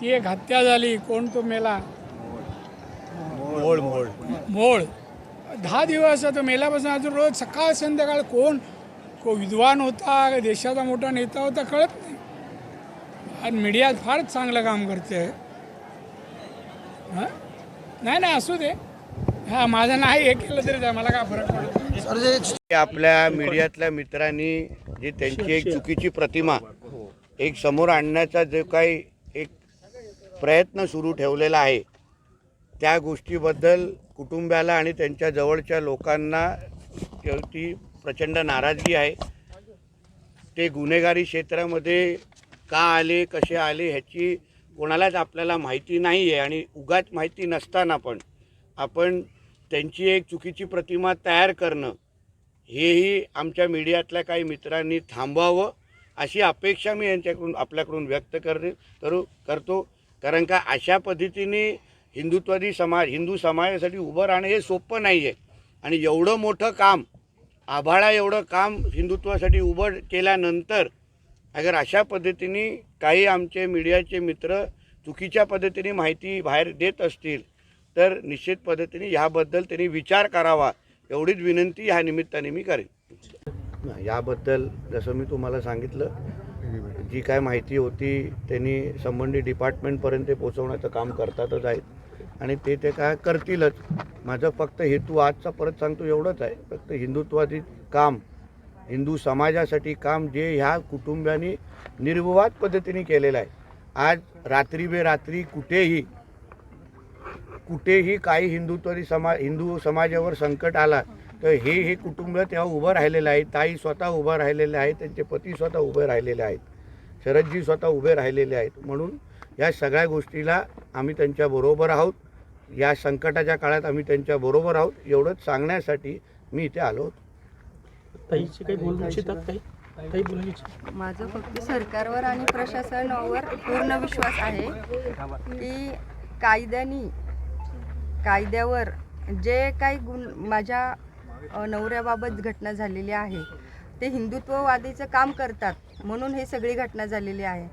ती एक हत्या झाली कोण तो मेला? मोळ मोळ. मोळ. दहा दिवस तो मेल्यापासून अजून रोज सकाळ संध्याकाळ कोण? को विद्वान होता देशाचा मोठा नेता होता कळत नाही. आणि मीडिया फारच चांगलं काम करते हां? नाही नाही असू दे. हां माझं नाही हे केलं तरी मला काय फरक पडत. आपल्या मीडियातल्या मित्रांनी जी त्यांची एक चुकीची प्रतिमा एक समोर आणण्याचा जो काही प्रयत्न सुरू ठेवलेला आहे. त्या गोष्टीबद्दल कुटुंबाला आणि त्यांच्या जवळच्या लोकांना ती प्रचंड नाराजगी आहे. ते गुन्हेगारी क्षेत्रामध्ये का आले कसे आले ह्याची कोणालाच आपल्याला माहिती नाही आहे आणि उगाच माहिती नसताना पण आपण त्यांची एक चुकीची प्रतिमा तयार करणं हेही आमच्या मीडियातल्या काही मित्रांनी थांबवावं अशी अपेक्षा मी यांच्याकडून आपल्याकडून व्यक्त करते करू करतो. कारण का अशा पद्धतीने हिंदुत्वादी समाज हिंदू समाजासाठी उभं राहणं हे सोपं नाही आहे आणि एवढं मोठं काम आभाळा एवढं काम हिंदुत्वासाठी उभं केल्यानंतर अगर अशा पद्धतीने काही आमचे मीडियाचे मित्र चुकीच्या पद्धतीने माहिती बाहेर देत असतील तर निश्चित पद्धतीने ह्याबद्दल त्यांनी विचार करावा. एवढीच विनंती ह्या निमित्ताने मी करेन. याबद्दल जसं मी तुम्हाला सांगितलं जी काय माहिती होती त्यांनी संबंधित डिपार्टमेंटपर्यंत पोचवण्याचं काम करतातच आहेत. आणि ते ते काय करतीलच. माझं फक्त हेतू आजचा परत सांगतो एवढंच आहे. फक्त हिंदुत्वादी काम हिंदू समाजासाठी काम जे ह्या कुटुंबियांनी निर्विवाद पद्धतीने केलेलं आहे. आज रात्री बेरात्री कुठेही कुठेही काही हिंदुत्वादी समा हिंदू समाजावर संकट आला तर हे हे कुटुंब तेव्हा उभं राहिलेलं आहे. ताई स्वतः उभं राहिलेले आहे त्यांचे पती स्वतः उभे राहिलेले आहेत. शरदजी स्वतः उभे राहिलेले आहेत. म्हणून या सगळ्या गोष्टीला आम्ही त्यांच्याबरोबर आहोत. या संकटाच्या काळात आम्ही त्यांच्याबरोबर आहोत. एवढंच सांगण्यासाठी मी इथे आलो होतो. ताईचे काही बोलू इच्छितात काही काही बोलू इच्छित माझं फक्त सरकारवर आणि प्रशासनावर पूर्ण विश्वास आहे की कायद्यानी कायद्यावर जे काही गुण माझ्या नवऱ्याबाबत घटना झालेली आहे ते हिंदुत्ववादीचं काम करतात. म्हणून हे सगळी घटना झालेली आहे.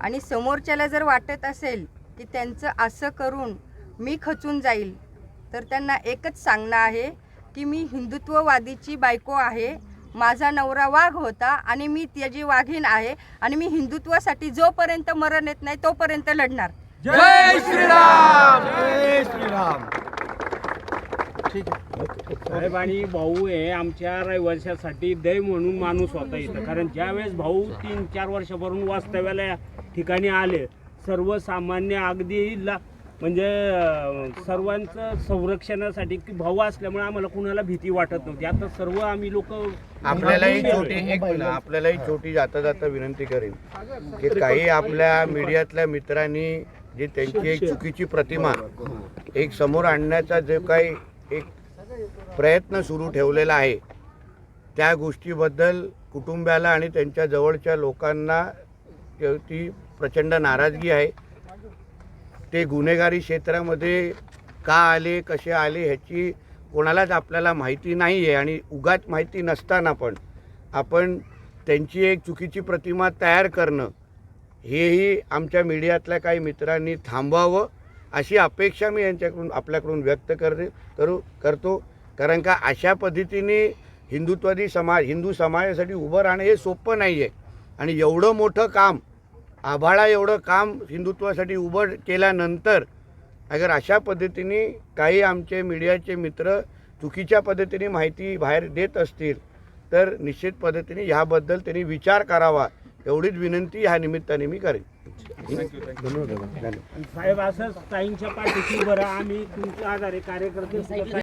आणि समोरच्याला जर वाटत असेल की त्यांचं असं करून मी खचून जाईल तर त्यांना एकच सांगणं आहे की मी हिंदुत्ववादीची बायको आहे माझा नवरा वाघ होता आणि मी त्याची वाघीण आहे आणि मी हिंदुत्वासाठी जोपर्यंत मरण येत नाही तोपर्यंत लढणार. साहेब आणि भाऊ हे आमच्या रहिवाशासाठी दय म्हणून माणूस होता इथं. कारण ज्यावेळेस भाऊ तीन चार वर्षापासून वास्तव्याला या ठिकाणी आले सर्वसामान्य अगदी ला म्हणजे अं, सर्वांचं संरक्षणासाठी की भाऊ असल्यामुळे आम्हाला कुणाला भीती वाटत नव्हती. आता सर्व आम्ही लोक आपल्यालाही छोटी एक मिनिट, छोटी जाता जाता विनंती करेन की काही आपल्या मीडियातल्या मित्रांनी जी त्यांची एक चुकीची प्रतिमा एक समोर आणण्याचा जो काही एक प्रयत्न सुरू ठेवलेला आहे. त्या गोष्टीबद्दल कुटुंबाला आणि त्यांच्या जवळच्या लोकांना ती प्रचंड नाराजगी आहे. ते गुन्हेगारी क्षेत्रामध्ये का आले कसे आले ह्याची कोणालाच आपल्याला माहिती नाही आहे आणि उगाच माहिती नसताना पण आपण त्यांची एक चुकीची प्रतिमा तयार करणं हेही आमच्या मीडियातल्या काही मित्रांनी थांबवावं. अशी अपेक्षा मी यांच्याकडून आपल्याकडून व्यक्त करते करू करतो. कारण का अशा पद्धतीने हिंदुत्वादी समाज हिंदू समाजासाठी उभं राहणं हे सोपं नाही आहे आणि एवढं मोठं काम आभाळा एवढं काम हिंदुत्वासाठी उभं केल्यानंतर अगर अशा पद्धतीने काही आमचे मीडियाचे मित्र चुकीच्या पद्धतीने माहिती बाहेर देत असतील तर निश्चित पद्धतीने ह्याबद्दल त्यांनी विचार करावा. एवढीच विनंती ह्या निमित्ताने मी करेन. धन्यवाद धन्यवाद साहेब असंच ताईंच्या पाठीशी बरं आम्ही तुमच्या आधारे कार्यकर्ते सुद्धा